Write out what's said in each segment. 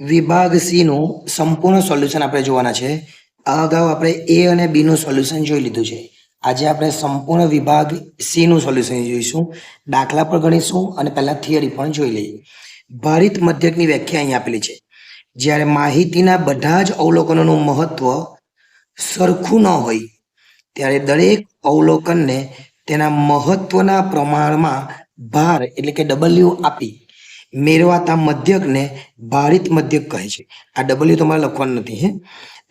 વિભાગ સી નું સંપૂર્ણ સોલ્યુશન આપણે જોવાના છે. આ અગાઉ આપણે એ અને બી નું સોલ્યુશન જોઈ લીધું છે. આજે આપણે સંપૂર્ણ વિભાગ સી નું સોલ્યુશન જોઈશું. દાખલા પણ ગણીશું અને પહેલા થિયરી પણ જોઈ લઈએ. ભારિત મધ્યકની વ્યાખ્યા અહીં આપેલી છે. જ્યારે માહિતીના બધા જ અવલોકનોનું મહત્વ સરખું ન હોય, ત્યારે દરેક અવલોકનને તેના મહત્વના પ્રમાણમાં ભાર એટલે કે ડબલ્યુ આપી મેળવાતા મધ્યકને ભારિત મધ્યક કહે છે. આ ડબલ્યુ તમારે લખવાનું નથી, હે?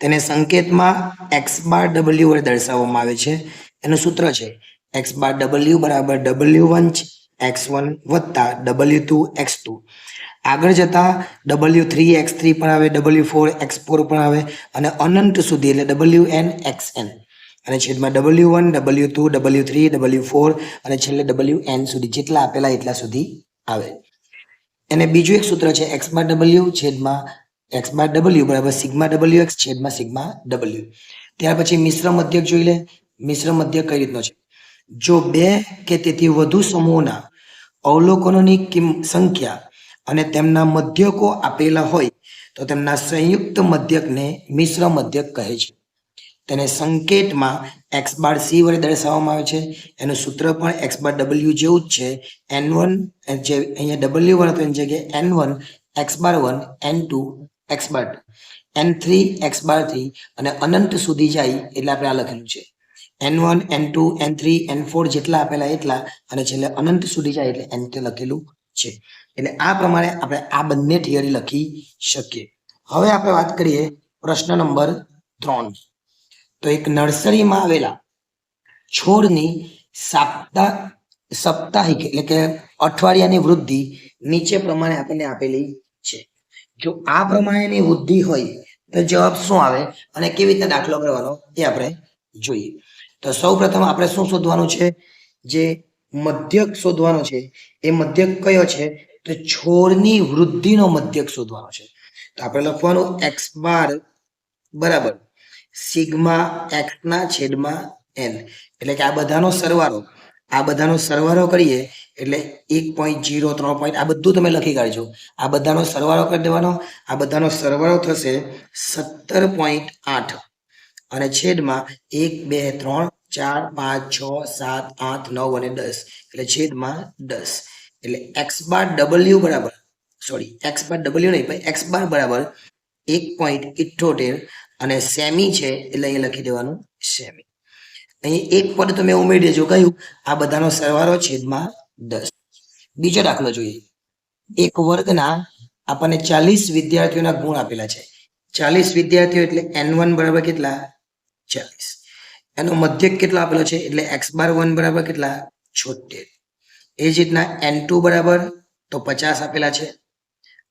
તેને સંકેતમાં એક્સ બાર ડબલ્યુ વડે દર્શાવવામાં આવે છે. એનું સૂત્ર છે એક્સ બાર ડબલ્યુ બરાબર ડબલ્યુ વન એક્સ વન વત્તા ડબલ્યુ ટુ એક્સ ટુ આગળ જતા ડબલ્યુ થ્રી એક્સ થ્રી પણ આવે ડબલ્યુ ફોર એક્સ ફોર પણ આવે અને અનંત સુધી એટલે ડબલ્યુ એન એક્સ એન અને છેદમાં W one W two W three W four અને છેલ્લે ડબલ્યુ એન સુધી જેટલા આપેલા એટલા સુધી આવે. એને બીજું એક સૂત્ર છે એક્સ બાર ડબલ્યુ છેદમાં એક્સ બાર ડબલ્યુ બરાબર સિગ્મા ડબલ્યુ એક્સ છેદમાં સિગ્મા ડબલ્યુ. ત્યાર પછી મિશ્ર મધ્યક જોઈ લે. મિશ્ર મધ્યક કઈ રીતનો છે? જો બે કે તેથી વધુ સમૂહોના અવલોકનોની સંખ્યા અને તેમના મધ્યકો આપેલા હોય, તો તેમના સંયુક્ત મધ્યકને મિશ્ર મધ્યક કહે છે. તેને સંકેતમાં એક્સ બાર સી વડે દર્શાવવામાં આવે છે. એનું સૂત્ર પણ એક્સ બાર ડબલ્યુ જેવું જ છે. એન વન જે અહીંયા ડબલ્યુ વન હતું એની જગ્યાએ N one, X bar one, N two, X bar N three, X bar three અને અનંત સુધી જાય એટલે આપણે આ લખેલું છે. N one, N two, N three, N four જેટલા આપેલા એટલા અને છેલ્લે અનંત સુધી જાય એટલે એન તે લખેલું છે. એટલે આ પ્રમાણે આપણે આ બંને થિયરી લખી શકીએ. હવે આપણે વાત કરીએ પ્રશ્ન નંબર ત્રણ. તો એક નર્સરીમાં આવેલા છોડની સાપ્તાહ સાપ્તાહિક એટલે કે અઠવાડિયાની વૃદ્ધિ નીચે પ્રમાણે આપણને આપેલી છે. જો આ પ્રમાણેની વૃદ્ધિ હોય, તો જવાબ શું આવે અને કેવી રીતે દાખલો કરવાનો એ આપણે જોઈએ. તો સૌ પ્રથમ આપણે શું શોધવાનું છે? જે મધ્યક શોધવાનો છે, એ મધ્યક કયો છે? તો છોડની વૃદ્ધિનો મધ્યક શોધવાનો છે. તો આપણે લખવાનું એક્સ બાર બરાબર. સિગ્મા એક્સ ના છેદમાં એન. એટલે કે આ બધાનો સરવાળો, આ બધાનો સરવાળો કરીએ, એટલે એક પોઈન્ટ જીરો ત્રણ પોઈન્ટ આ બધું તમે લખી કાઢજો. આ બધાનો સરવાળો કરી દેવાનો. આ બધાનો સરવાળો થશે સત્તર પોઈન્ટ આઠ. અને છેદમાં એક, બે, ત્રણ, ચાર, પાંચ, છ, સાત, આઠ, નવ અને દસ. એટલે છેદમાં દસ. એટલે એક્સ બાર ડબલ્યુ બરાબર, સોરી, એક્સ બાર ડબલ્યુ નહીં, પણ એક્સ બાર બરાબર એક પોઈન્ટ ઇઠ્ઠોતેર અને સેમી છે એટલે અહીંયા લખી દેવાનું, સેમી. અહીં એક પદ તમે ઉમેરી દેજો કહ્યું, આ બધાનો સરવાળો છેદમાં દસ. બીજો દાખલો જોઈએ. એક વર્ગના આપણને ચાલીસ વિદ્યાર્થીઓના ગુણ આપેલા છે. ચાલીસ વિદ્યાર્થીઓ એટલે એન વન બરાબર કેટલા? ચાલીસ. એનો મધ્યક કેટલો આપેલો છે? એટલે એક્સ બાર વન બરાબર કેટલા? છોતેર. એ જ રીતના એન ટુ બરાબર તો પચાસ આપેલા છે.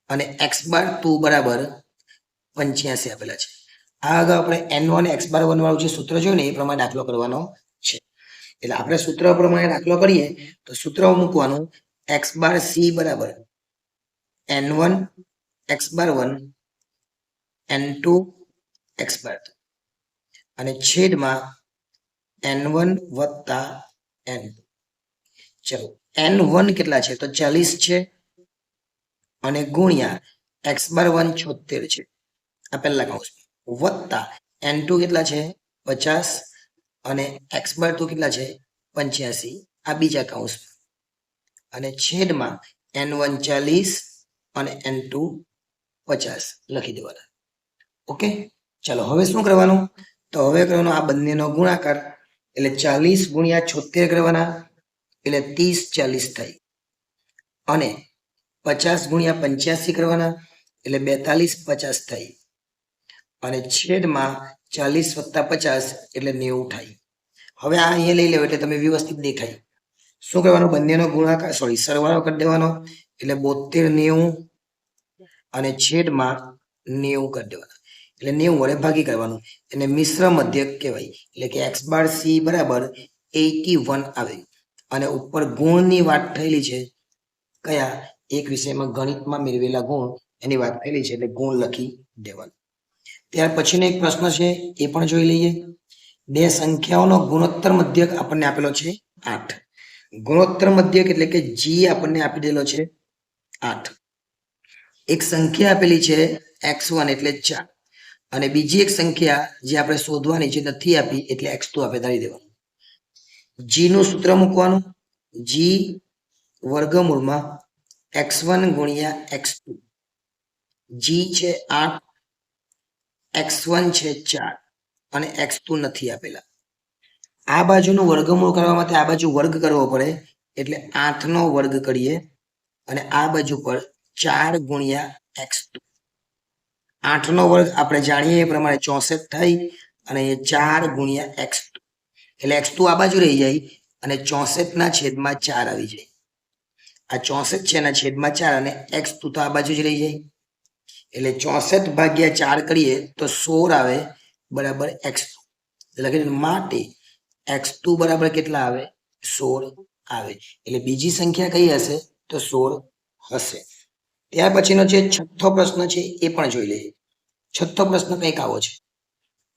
અને એક્સ બાર ટુ બરાબર પંચ્યાસી આપેલા છે. આ અગાઉ આપણે N one X bar one વાળું જે સૂત્ર જોયું ને, એ પ્રમાણે દાખલો કરવાનો છે. એટલે આપણે સૂત્ર પ્રમાણે દાખલો કરીએ, તો સૂત્ર મૂકવાનું એક્સ બાર સી બરાબર N one X bar one N two X bar. અને છેદમાં એન વન વત્તા એન ચલો એન વન કેટલા છે? તો ચાલીસ છે અને ગુણ્યા એક્સ બાર વન છોતેર છે. આ પહેલા કૌંસ વત્તા. એન ટુ કેટલા છે? પચાસ. અને એક્સ બાર ટુ કેટલા છે? પંચ્યાસી. આ બીજા કાઉન્સમાં અને છેદમાં એન વન ચાલીસ અને એન ટુ પચાસ. લખી દેવાના. ઓકે ચાલો, હવે શું કરવાનું? તો હવે કરવાનો આ બંનેનો ગુણાકાર. એટલે ચાલીસ ગુણ્યા છોતેર કરવાના. એટલે ત્રીસ ચાલીસ થાય અને પચાસ ગુણ્યા પંચ્યાસી કરવાના. એટલે બેતાલીસ પચાસ થાય અને છેદમાં ચાલીસ વત્તા પચાસ એટલે નેવું થાય. હવે આ અહીંયા લઈ લેવો એટલે તમે વ્યવસ્થિત દેખાય. શું કહેવાનું? બંનેનો ગુણાકાર સોરી સરવાળો કરી દેવાનો. એટલે બોતેર નેવું અને છેદમાં નેવું કરી દેવાના. એટલે નેવું વડે ભાગી કરવાનું. એને મિશ્ર મધ્યક કહેવાય. એટલે કે એક્સ બાર સી બરાબર એટી વન આવે. અને ઉપર ગુણની વાત થયેલી છે. કયા? એક વિષયમાં ગણિતમાં મેળવેલા ગુણ. એની વાત થયેલી છે એટલે ગુણ લખી દેવાનું. ત્યાર પછીનો એક પ્રશ્ન છે, એ પણ જોઈ લઈએ. બે સંખ્યાઓનો ગુણોત્તર મધ્યક આપણને આપેલો છે, આઠ. ગુણોત્તર મધ્યક એટલે કે જી આપણને આપી દેલો છે, આઠ. એક સંખ્યા આપેલી છે, એક્સ વન એટલે ચાર. અને બીજી એક સંખ્યા જે આપણે શોધવાની છે, નથી આપી, એટલે એક્સ ટુ આપણે ધારી દેવાનું. જી નું સૂત્ર મૂકવાનું. જી વર્ગમૂળમાં એક્સ વન ગુણ્યા એક્સ ટુ. જી છે આઠ એક્સ વન છે ચાર અને એક્સ ટુ નથી આપેલા. આ બાજુનું વર્ગમૂળ કરવા માટે આ બાજુ વર્ગ કરવો પડે, એટલે આઠ નો વર્ગ કરીએ અને આ બાજુ પર ચાર ગુણ્યા એક્સ ટુ. આઠ નો વર્ગ આપણે જાણીએ, એ પ્રમાણે ચોસઠ થઈ અને એ ચાર ગુણ્યા એક્સ ટુ. એટલે એક્સ ટુ આ બાજુ રહી જાય અને ચોસઠ ના છેદમાં ચાર આવી જાય. આ ચોસઠ છે એના છેદમાં ચાર અને એક્સ ટુ તો આ બાજુ જ રહી જાય. એટલે ચોસઠ ભાગ્યા ચાર કરીએ તો સોળ આવે, બરાબર એક્સ ટુ. લખીને માટે એક્સ ટુ બરાબર કેટલા આવે? સોળ આવે. એટલે બીજી સંખ્યા કઈ હશે? તો સોળ હશે. ત્યાર પછીનો જે છઠ્ઠો પ્રશ્ન છે એ પણ જોઈ લઈએ. છઠ્ઠો પ્રશ્ન કંઈક આવો છે.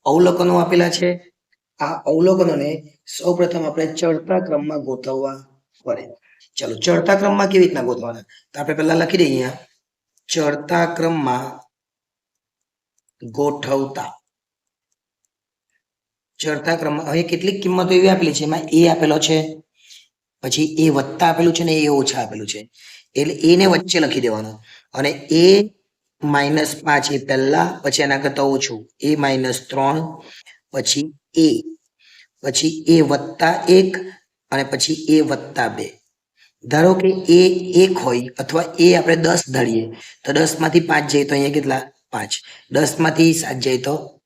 અવલોકનો આપેલા છે. આ અવલોકનોને સૌ પ્રથમ આપણે ચડતા ક્રમમાં ગોઠવવા પડે. ચલો, ચડતા ક્રમમાં કેવી રીતના ગોઠવાના તો આપણે પહેલા લખી દઈએ અહીંયા. ચડતા ક્રમમાં ગોઠવતા. ચડતા ક્રમમાં હવે કેટલીક કિંમતો એવી આપેલી છે, એમાં એ આપેલો છે, પછી એ વત્તા આપેલું છે ને એ ઓછા આપેલું છે. એટલે એને વચ્ચે લખી દેવાનું. અને એ માઇનસ પાંચ એ પહેલા, પછી એના કરતા ઓછું. એ માઇનસ ત્રણ, પછી એ. પછી એ વત્તા એક, અને પછી એ વત્તા બે. ધારો કે એ એક હોય અથવા એ આપણે દસ ધારીએ, તો દસમાંથી પાંચ જાય તો અહીંયા કેટલા? પાંચ. દસમાંથી સાત જાય તો?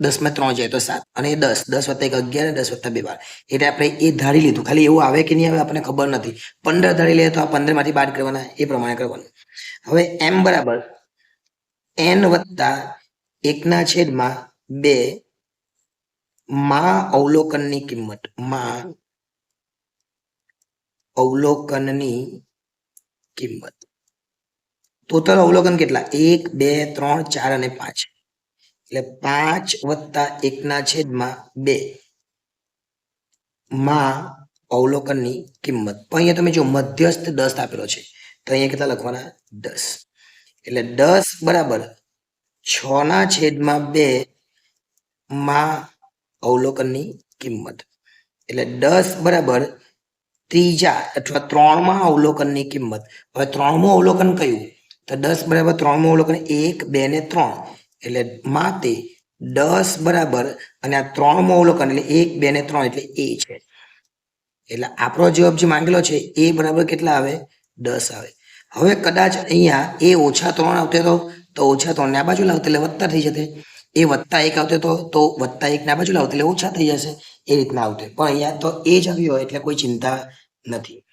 દસમાં ત્રણ જાય તો સાત. અને દસ. દસ વત્તા એક અગિયાર દસ વત્તા બે બાર. એટલે આપણે એ ધારી લીધું. ખાલી એવું આવે કે નહીં આવે આપણને ખબર નથી. પંદર ધારી લે તો આ પંદરમાંથી બાદ કરવાના. એ પ્રમાણે કરવાનું. હવે એમ બરાબર એન વત્તા એકના છેદમાં બે માં અવલોકનની કિંમત. માં અવલોકનની કિંમત. ટોટલ અવલોકન કેટલા? એક, બે, ત્રણ, ચાર અને પાંચ. એટલે પાંચ વત્તા એકના છેદમાં બે માં અવલોકનની કિંમત. પણ અહીંયા તમે જો મધ્યસ્થ દસ આપેલો છે, તો અહીંયા કેટલા લખવાના? દસ. એટલે દસ બરાબર છ ના છેદમાં બે માં અવલોકનની કિંમત. એટલે દસ બરાબર ત્રીજા અથવા ત્રણમાં અવલોકનની કિંમત. હવે ત્રણમું અવલોકન કયું? તો દસ બરાબર ત્રણમું અવલોકન એક, બે ને ત્રણ. એટલે માતે દસ બરાબર અને આ ત્રણમું અવલોકન એટલે એક, બે ને ત્રણ એટલે એ છે. એટલે આપણો જવાબ જે માંગેલો છે એ બરાબર કેટલા આવે? દસ આવે. હવે કદાચ અહીંયા એ ઓછા ત્રણ આવતે તો તો ઓછા ત્રણ ને આ બાજુ લાવતે એટલે વત્તા થઈ જતે એ વત્તા એક આવતે તો તો વત્તા એક આ બાજુ લાવતે એટલે ઓછા થઈ જશે. એ રીતના આવતે. પણ અહીંયા તો એ જ આવ્યું એટલે કોઈ ચિંતા નથી.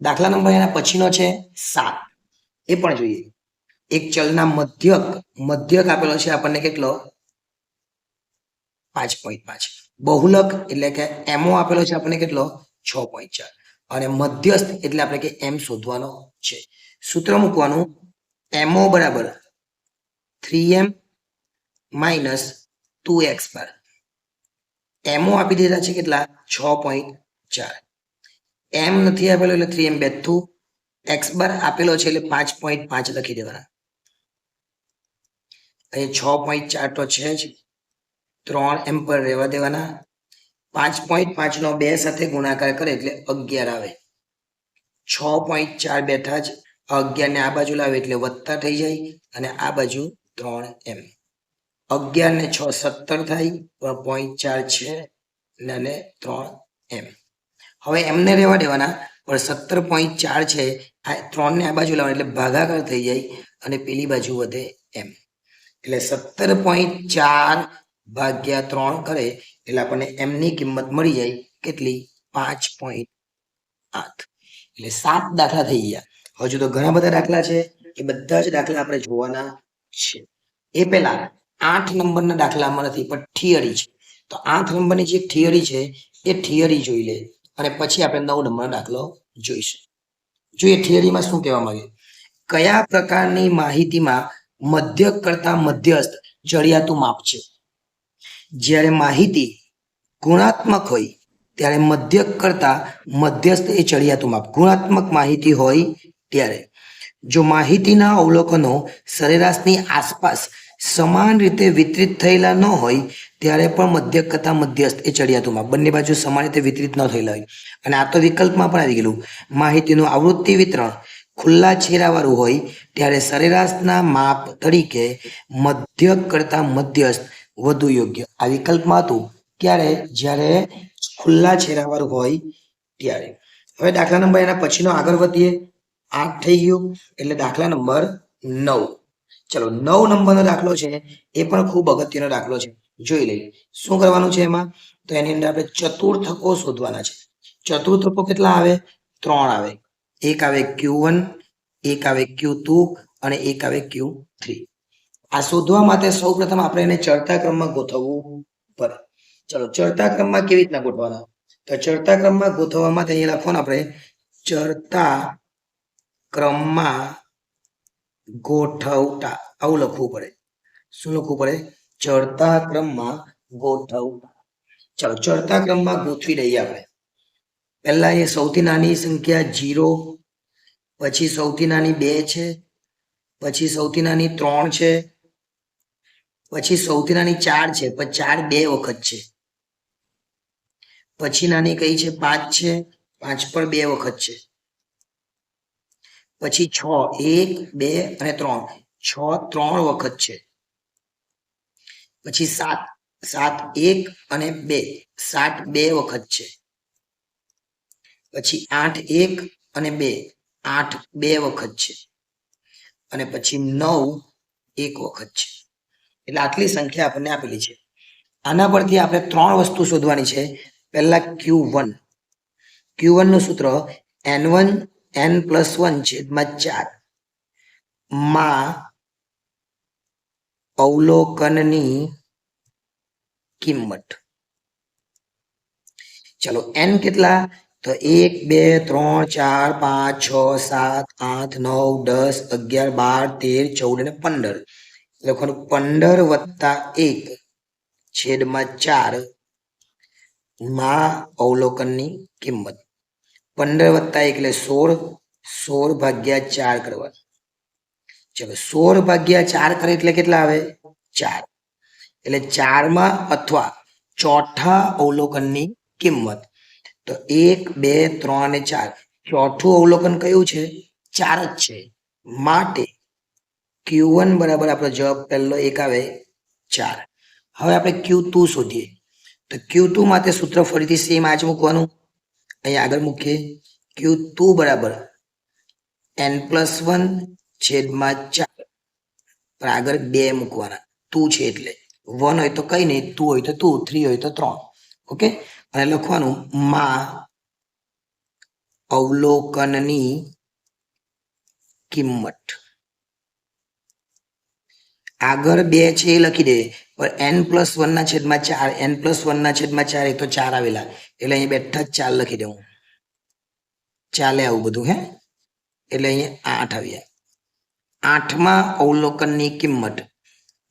દાખલા નંબર એના પછીનો છે સાત. એ પણ જોઈએ. એક ચલના મધ્યક મધ્યક આપેલો છે આપણને કેટલો? પાંચ પોઈન્ટ પાંચ. બહુલક એટલે કે એમઓ આપેલો છે આપણને કેટલો? છ પોઈન્ટ ચાર. અને મધ્યસ્થ એટલે આપણે કે એમ શોધવાનો છે. સૂત્ર મૂકવાનું એમઓ બરાબર three M minus two X પર. એમઓ આપી દીધા છે કેટલા? છ પોઈન્ટ ચાર. એમ નથી આપેલો એટલે થ્રી એમ બેઠું એક્સ બાર આપેલો છે એટલે પાંચ પોઈન્ટ પાંચ લખી દેવાના. અહીં છ પોઈન્ટ ચાર તો છે જ. ત્રણ એમ પર રહેવા દેવાના. પાંચ પોઈન્ટ પાંચ નો બે સાથે ગુણાકાર કરે એટલે અગિયાર આવે. છ પોઈન્ટ ચાર બેઠા જ અગિયાર ને આ બાજુ લાવે એટલે વધતા થઈ જાય અને આ બાજુ ત્રણ એમ અગિયાર ને છ સત્તર થાય, પણ પોઈન્ટ ચાર છે અને ત્રણ એમ હવે એમને રહેવા દેવાના, પણ સત્તર પોઈન્ટ ચાર છે, આ ત્રણ ને આ બાજુ લાવવાની, એટલે ભાગાકાર થઈ જાય અને પેલી બાજુ વધે એમ. એટલે સત્તર પોઈન્ટ ચાર ભાગ્યા ત્રણ કરે, એટલે આપણને એમની કિંમત મળી જાય કેટલી? પાંચ પોઈન્ટ આઠ. એટલે સાત દાખલા થઈ ગયા. હજુ તો ઘણા બધા દાખલા છે, એ બધા જ દાખલા આપણે જોવાના છે. એ પહેલા આઠ નંબરના દાખલામાં નથી, પણ થિયરી છે. તો આઠ નંબરની જે થિયરી છે, એ થિયરી જોઈ લે. અને પછી આપણે નવ નંબરનો દાખલો જોઈશું. જોઈએ, થિયરીમાં શું કહેવામાં આવ્યું? કયા પ્રકારની માહિતીમાં મધ્યક કરતા મધ્યસ્થ જડિયાતું માપ છે? જ્યારે માહિતી ગુણાત્મક હોય, ત્યારે મધ્યક કરતા મધ્યસ્થ એ ચડિયાતું માપ. ગુણાત્મક માહિતી હોય ત્યારે. જો માહિતીના અવલોકનો સરેરાશની આસપાસ સમાન રીતે વિતરિત થયેલા ન હોય, ત્યારે પણ મધ્યક કરતા મધ્યસ્થ એ ચડિયાતુમાં. બંને બાજુ સમાન રીતે વિતરિત ન થયેલા હોય. અને આ તો વિકલ્પમાં પણ આવી ગયેલું. માહિતીનું આવૃત્તિ વિતરણ ખુલ્લા છેરાવાળું હોય, ત્યારે સરેરાશના માપ તરીકે મધ્યક કરતાં મધ્યસ્થ વધુ યોગ્ય. આ વિકલ્પમાં હતું. ત્યારે જ્યારે ખુલ્લા છેરાવાળું હોય, ત્યારે. હવે દાખલા નંબર એના પછીનો આગળ વધીએ. આઠ થઈ ગયું. એટલે દાખલા નંબર નવ. ચલો, નવ નંબરનો દાખલો છે, એ પણ ખૂબ અગત્યનો દાખલો છે. જોઈ લઈએ. શું કરવાનું છે એમાં? તો એની અંદર આપણે ચતુર્થકો શોધવાના છે. ચતુર્થકો કેટલા આવે? ત્રણ આવે. એક આવે ક્યુ વન એક આવે ક્યુ ટુ અને એક આવે ક્યુ થ્રી આ શોધવા માટે સૌ પ્રથમ આપણે એને ચડતા ક્રમમાં ગોઠવવું પડે. ચલો ચડતા ક્રમમાં કેવી રીતના ગોઠવાના તો ચડતા ક્રમમાં ગોઠવવા માટે અહીંયા લખવાનું આપણે ચડતા ક્રમમાં ગોઠવતા, આવું લખવું પડે. શું લખવું પડે? ચડતા ક્રમમાં ગોઠવતા. ચલો, ચડતા ક્રમમાં ગોઠવી દઈએ આપણે. પહેલા એ સૌથી નાની સંખ્યા જીરો, પછી સૌથી નાની બે છે, પછી સૌથી નાની ત્રણ છે, પછી સૌથી નાની ચાર છે, પણ ચાર બે વખત છે. પછી નાની કઈ છે? પાંચ છે, પાંચ પણ બે વખત છે. પછી છ, એક, બે અને ત્રણ. છ, ત્રણ વખત છે. પછી સાત. સાત, એક અને બે. સાત, બે વખત છે. પછી આઠ, એક અને બે. આઠ, બે વખત છે. અને પછી નવ, એક વખત છે. એટલે આટલી સંખ્યા આપણને આપેલી છે. આના પરથી આપણે ત્રણ વસ્તુ શોધવાની છે. પહેલા ક્યુ વન ક્યુ વનનું સૂત્ર N one N plus one છેદમાં ચાર. માં અવલોકનની કિંમત. ચલો એન કેટલા? તો એક, બે, ત્રણ, ચાર, પાંચ, છ, સાત, આઠ, નવ, દસ, અગિયાર, બાર, તેર, ચૌદ અને પંદર. લખવાનું પંદર વત્તા એક છેદમાં ચાર. માં અવલોકનની કિંમત. પંદર વત્તા એટલે સોળ સોળ ભાગ્યા ચાર કરવાનું. ચલો સોળ ભાગ્યા ચાર કરે એટલે કેટલા આવે? ચાર. એટલે ચારમાં અથવા ચોથા અવલોકનની કિંમત. તો એક, બે, ત્રણ અને ચાર. ચોથું અવલોકન કયું છે? ચાર જ છે. માટે ક્યુ વન બરાબર આપણો જવાબ પહેલો એક આવે ચાર. હવે આપણે ક્યુ ટુ શોધીએ. તો ક્યુ ટુ માટે સૂત્ર ફરીથી સેમ આજ મૂકવાનું. અહીંયા આગળ મૂકીએ. ક્યુ ટુ બરાબર. એન પ્લસ વન છેદમાં ચાર. પણ આગળ બે મૂકવાના. ટુ છે એટલે. વન હોય તો કઈ નહીં, ટુ હોય તો ટુ, થ્રી હોય તો ત્રણ. ઓકે? અને લખવાનું માં અવલોકનની કિંમત. આગળ બે છે એ લખી દે. પણ એન પ્લસ વનના છેદમાં ચાર, એન પ્લસ વનના છેદમાં ચાર, એ તો ચાર આવેલા. એટલે અહીંયા બેઠા ચાર લખી દઉં ચાલે આવું બધું, હે? એટલે અહીંયા આઠ આવ્યા આઠમાં અવલોકનની કિંમત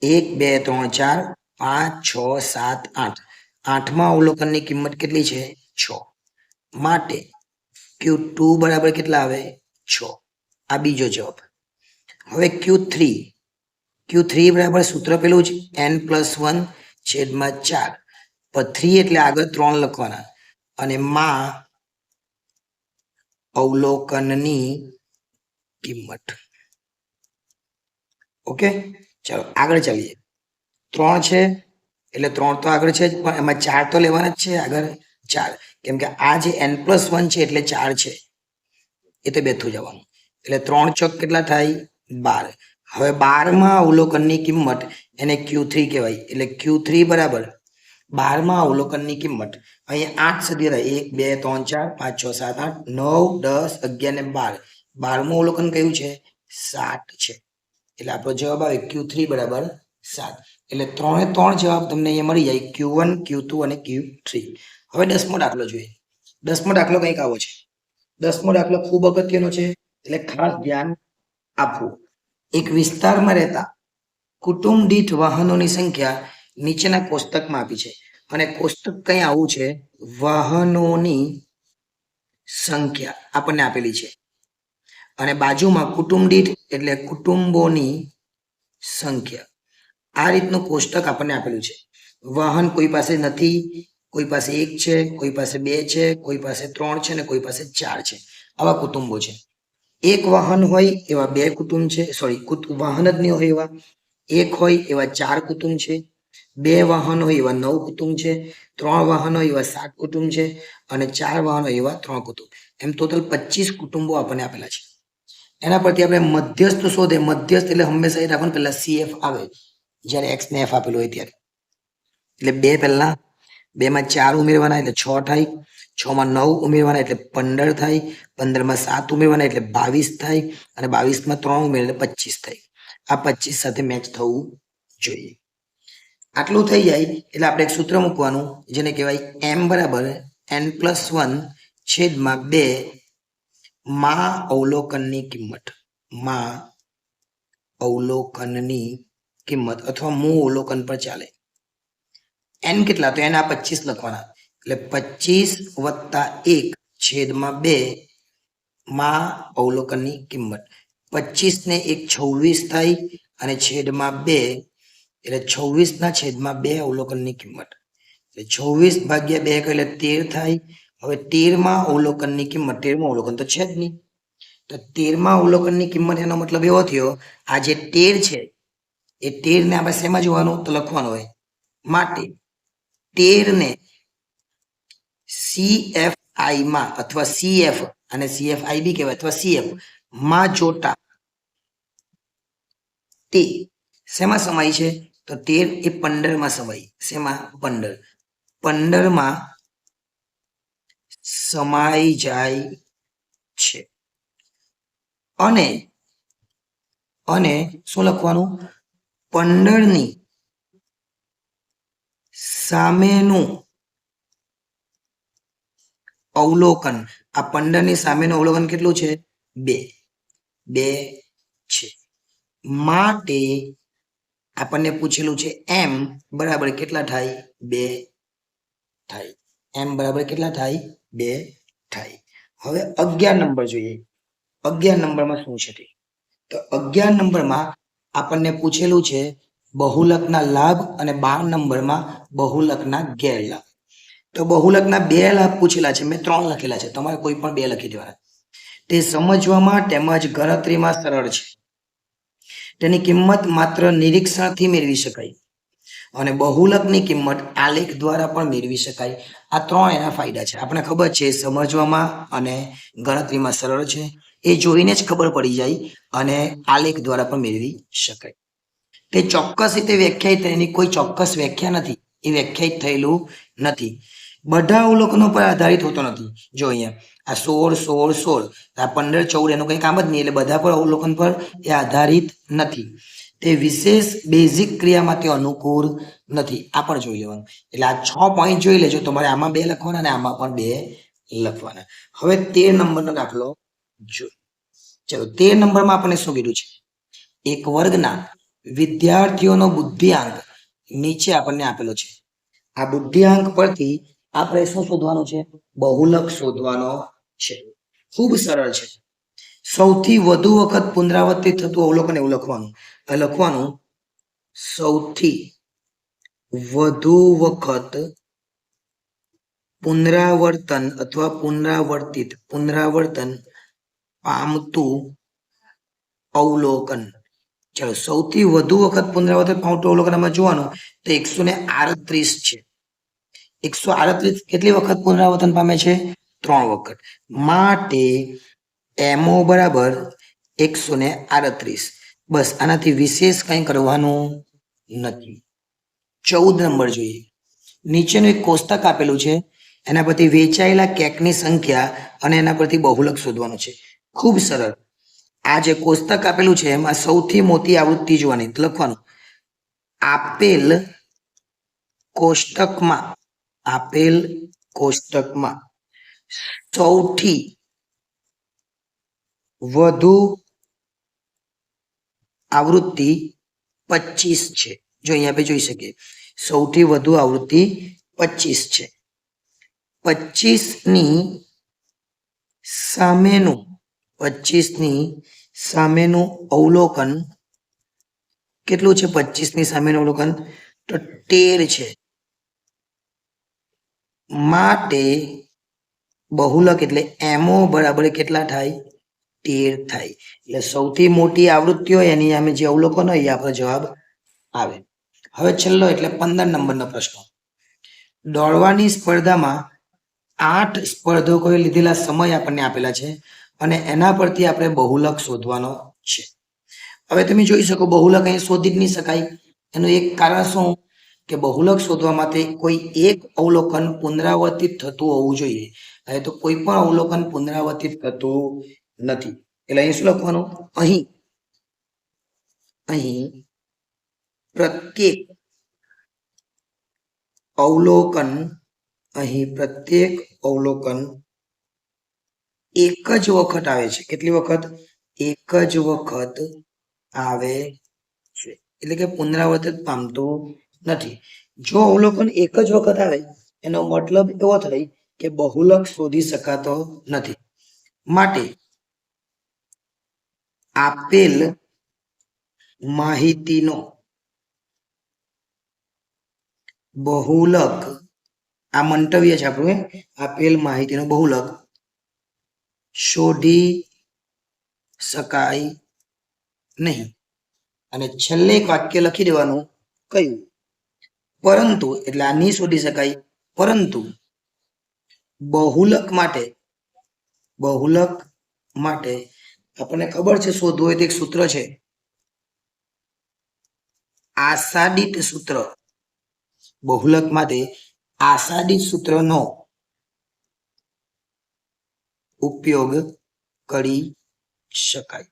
એક, બે, ત્રણ, ચાર, પાંચ, છ, સાત, આઠ. આઠમાં અવલોકનની કિંમત કેટલી છે? છ. માટે ક્યુ ટુ બરાબર કેટલા આવે? છ. આ બીજો જવાબ. હવે ક્યુ થ્રી. ક્યુ થ્રી બરાબર સૂત્ર પેલું જ એન પ્લસ વન છેદમાં ચાર. પણ થ્રી એટલે આગળ ત્રણ લખવાના. અને માં અવલોકનની કિંમત. ઓકે? ચલો, આગળ ચાલીએ. ત્રણ છે, એટલે ત્રણ તો આગળ છે પણ એમાં ચાર તો લેવાના જ છે, આગળ ચાર. કેમ કે આ જે એન પ્લસ વન છે, એટલે ચાર છે. એ તો બેઠું જવાનું. એટલે ત્રણ ચોક કેટલા થાય? બાર. હવે બારમાં અવલોકનની કિંમત એને ક્યુ થ્રી કહેવાય. એટલે ક્યુ થ્રી બરાબર બારમાં અવલોકનની કિંમત. અહીંયા આઠ સુધી રહે. એક, બે, ત્રણ, ચાર, પાંચ, છ, સાત, આઠ, નવ, દસ, અગિયાર ને બાર. બારમું અવલોકન કયું છે? સાત છે. એટલે આપણો જવાબ આવે ક્યુ થ્રી બરાબર સાત. એટલે ત્રણે ત્રણ જવાબ તમને અહીંયા મળી જાય ક્યુ વન ક્યુ ટુ અને ક્યુ થ્રી હવે દસમો દાખલો જોઈએ. દસમો દાખલો કંઈક આવો છે. દસમો દાખલો ખૂબ અગત્યનો છે. એટલે ખાસ ધ્યાન આપવું. એક વિસ્તારમાં રહેતા કુટુંબ દીઠ વાહનોની સંખ્યા નીચેના કોષ્ટકમાં આપી છે. અને કોષ્ટક કઈ આવું છે, વાહનોની સંખ્યા આપણને આપેલી છે. અને બાજુમાં કુટુંબ દીઠ એટલે કુટુંબોની સંખ્યા. આ રીતનું કોષ્ટક આપણને આપેલું છે. વાહન કોઈ પાસે નથી, કોઈ પાસે એક છે, કોઈ પાસે બે છે, કોઈ પાસે ત્રણ છે ને કોઈ પાસે ચાર છે. આવા કુટુંબો છે. એક વાહન હોય એવા બે કુટુંબ છે સોરી વાહન જ નહીં હોય એવા. એક હોય એવા ચાર કુટુંબ છે બે વાહનો એવા નવ કુટુંબ છે, ત્રણ વાહનો એવા સાત કુટુંબ છે અને ચાર વાહનો એવા ત્રણ કુટુંબ. એમ ટોટલ પચીસ કુટુંબો આપણને આપેલા છે. એના પરથી આપણે મધ્યસ્થ શોધે, મધ્યસ્થ એટલે હંમેશા એ રાખવાનું પહેલાં સીએફ આવે, જ્યારે એક્સ ને એફ આપેલું હોય ત્યારે. એટલે બે પહેલા બે માં ચાર ઉમેરવાના એટલે છ થાય છ માં નવ ઉમેરવાના એટલે પંદર થાય પંદરમાં સાત ઉમેરવાના એટલે બાવીસ થાય, અને બાવીસમાં ત્રણ ઉમેર એટલે પચીસ થાય. આ પચીસ સાથે મેચ થવું જોઈએ. આટલું થઈ જાય એટલે આપણે એક સૂત્ર મૂકવાનું, જેને કહેવાય એમ બરાબર એન પ્લસ વન છેદમાં બે મા અવલોકનની કિંમત. માં અવલોકનની કિંમત અથવા મૂ અવલોકન પર ચાલે. એન કેટલા? તો એન પચીસ લખવાના. એટલે પચીસ વત્તા એક છેદમાં બે માં અવલોકનની કિંમત. પચીસ ને એક છવ્વીસ થાય અને છેદમાં બે એટલે છવ્વીસ ના છેદમાં બે અવલોકનની કિંમત. એટલે છવ્વીસ ભાગ્યા બે એટલે તેર થાય. હવે તેરમાં અવલોકનની કિંમત, તેરમાં અવલોકન તો છે જ નહીં. તો તેરમાં અવલોકનની કિંમત એનો મતલબ એવો થયો, આ જે તેર છે, એ તેર ને આપણે શેમાં જોવાનું? તો લખવાનું હોય. માટે તેર ને સીએફ આઈ માં અથવા સીએફ અને સીએફ આઈ બી કહેવાય અથવા સીએફમાં જોતા તે શેમાં સમાય છે? તો તેર એ પંદરમાં સમાય. શેમાં? પંદર. પંદરમાં સમાઈ જાય છે. અને અને શું લખવાનું? પંદરની સામેનું અવલોકન. આ પંદરની સામેનું અવલોકન કેટલું છે? બે. બે છે. માટે આપણને પૂછેલું છે એમ બરાબર કેટલા થાય? બે થાય. એમ બરાબર કેટલા થાય? બે થાય. હવે અગિયાર નંબર જોઈએ. અગિયાર નંબરમાં શું છે તે? તો અગિયાર નંબરમાં આપણને પૂછેલું છે બહુલકના લાભ અને બાર નંબરમાં બહુલકના ગેરલાભ. તો બહુલકના બે લાભ પૂછેલા છે. મેં ત્રણ લખેલા છે. તમારે કોઈ પણ બે લખી દેવાના. તે સમજવામાં તેમજ ગણતરીમાં સરળ છે. તેની કિંમત માત્ર નિરીક્ષણથી મેળવી શકાય. અને બહુલકની કિંમત આલેખ દ્વારા પણ મેળવી શકાય. આ ત્રણ એના ફાયદા છે. આપણે ખબર છે, સમજવામાં અને ગણતરીમાં સરળ છે. એ જોઈને જ ખબર પડી જાય અને આલેખ દ્વારા પણ મેળવી શકાય. તે ચોક્કસ રીતે વ્યાખ્યાયિત એની કોઈ ચોક્કસ વ્યાખ્યા નથી. એ વ્યાખ્યાયિત થયેલું નથી. બધા અવલોકનો પર આધારિત હોતો નથી. જો અહીંયા આ સોળ સોળ સોળ. આ પંદર, ચૌદ એનું કંઈ કામ જ નહીં, એટલે બધા પર અવલોકન પર એ આધારિત નથી. તે વિશેષ બેઝિક ક્રિયા માટે અનુકૂળ નથી. આ પણ જોઈ લેવાનું. એટલે આ છ પોઈન્ટ જોઈ લેજો. તમારે આમાં બે લખવાના અને આમાં પણ બે લખવાના. હવે તેર નંબરનો દાખલો જો ચલો, તેર નંબરમાં આપણને શું કીધું છે? એક વર્ગના વિદ્યાર્થીઓનો બુદ્ધિઆંક નીચે આપણને આપેલો છે. આ બુદ્ધિઆંક પરથી આપણે શું શોધવાનું છે? બહુલક શોધવાનો છે. ખૂબ સરળ છે. સૌથી વધુ વખત પુનરાવર્તિત થતું અવલોકન એવું લખવાનું. લખવાનું સૌથી વધુ વખત પુનરાવર્તન અથવા પુનરાવર્તિત, પુનરાવર્તન પામતું અવલોકન. ચલો, સૌથી વધુ વખત પુનરાવર્તન પામતું અવલોકન આમાં જોવાનું તો એકસો ને આડત્રીસ છે. એકસો આડત્રીસ કેટલી વખત પુનરાવર્તન પામે છે? ત્રણ વખત. માટે એમઓ બરાબર એકસો ને આડત્રીસ. બસ, આનાથી વિશેષ કંઈ કરવાનું નથી. ચૌદ નંબર જોઈએ. નીચેનું એક કોષ્ટક આપેલું છે, એના પરથી વેચાયેલા કેકની સંખ્યા અને એના પરથી બહુલક શોધવાનું છે. ખૂબ સરળ. આ જે કોષ્ટક આપેલું છે, એમાં સૌથી મોટી આવૃત્તિ જોવાની. લખવાનું. આપેલ કોષ્ટકમાં આપેલ કોષ્ટકમાં. સૌથી વધુ આવૃત્તિ પચીસ છે. જો અહીંયા આપણે જોઈ શકીએ, સૌથી વધુ આવૃત્તિ પચીસ છે. પચીસની સામેનું પચીસની સામેનું અવલોકન કેટલું છે? પચીસની સામેનું અવલોકન તો તેર છે. માટે બહુલક એટલે એમઓ બરાબર કેટલા થાય? તેર થાય. એટલે સૌથી મોટી આવૃત્તિઓ એની સામે જે અવલોકન હોય એ આપણો જવાબ આવે. હવે છેલ્લો એટલે પંદર નંબરનો પ્રશ્ન. દોડવાની સ્પર્ધામાં આઠ સ્પર્ધકોએ લીધેલા સમય આપણને આપેલા છે અને એના પરથી આપણે બહુલક શોધવાનો છે. હવે તમે જોઈ શકો બહુલક અહીં શોધી જ નહીં શકાય. એનું એક કારણ શું? કે બહુલક શોધવા માટે કોઈ એક અવલોકન પુનરાવર્તિત થતું હોવું જોઈએ. હવે તો કોઈ પણ અવલોકન પુનરાવર્તિત થતું નથી. એટલે અહીં શું લખવાનું? અહીં. અહીં પ્રત્યેક અવલોકન, અહીં પ્રત્યેક અવલોકન એક જ વખત આવે છે. કેટલી વખત? એક જ વખત આવે છે. એટલે કે પુનરાવર્તિત પામતું નથી. જો અવલોકન એક જ વખત આવે, એનો મતલબ એવો થાય કે બહુલક શોધી શકાતો નથી. માટે આપેલ માહિતીનો બહુલક, આ મંતવ્ય છે આપણું આપેલ માહિતીનો બહુલક શોધી શકાય નહીં. અને છેલ્લે એક વાક્ય લખી દેવાનું કયું પરંતુ, એટલે આ નહીં શોધી શકાય, પરંતુ બહુલક માટે બહુલક માટે આપણને ખબર છે શોધવું હોય તો એક સૂત્ર છે? આશાદિત સૂત્ર. બહુલક માટે આશાદિત સૂત્રનો ઉપયોગ કરી શકાય.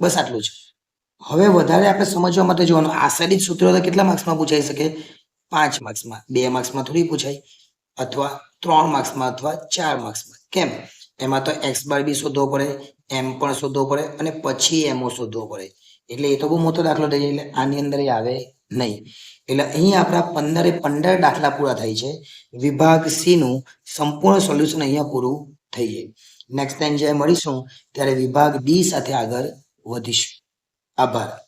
બસ આટલું છે હવે વધારે આપણે સમજવા માટે જોવાનું. આશાદિત સૂત્ર કેટલા માર્ક્સમાં પૂછાઈ શકે? પાંચ માર્ક્સમાં બે માર્ક્સમાં થોડી પૂછાય. અથવા ત્રણ માર્ક્સમાં અથવા ચાર માર્ક્સમાં. કેમ? એમાં તો એક્સ બાર બી શોધવો પડે, એમ પણ શોધવો પડે અને પછી એમઓ શોધવો પડે. એટલે એ તો બહુ મોટો દાખલો થઈ જાય, એટલે આની અંદર એ આવે નહીં. એટલે અહીં આપણા પંદરે પંદર દાખલા પૂરા થાય છે. વિભાગ સી નું સંપૂર્ણ સોલ્યુશન અહીંયા પૂરું થઈ જાય. નેક્સ્ટ ટાઈમ જ્યારે મળીશું, ત્યારે વિભાગ ડી સાથે આગળ વધીશું. આભાર.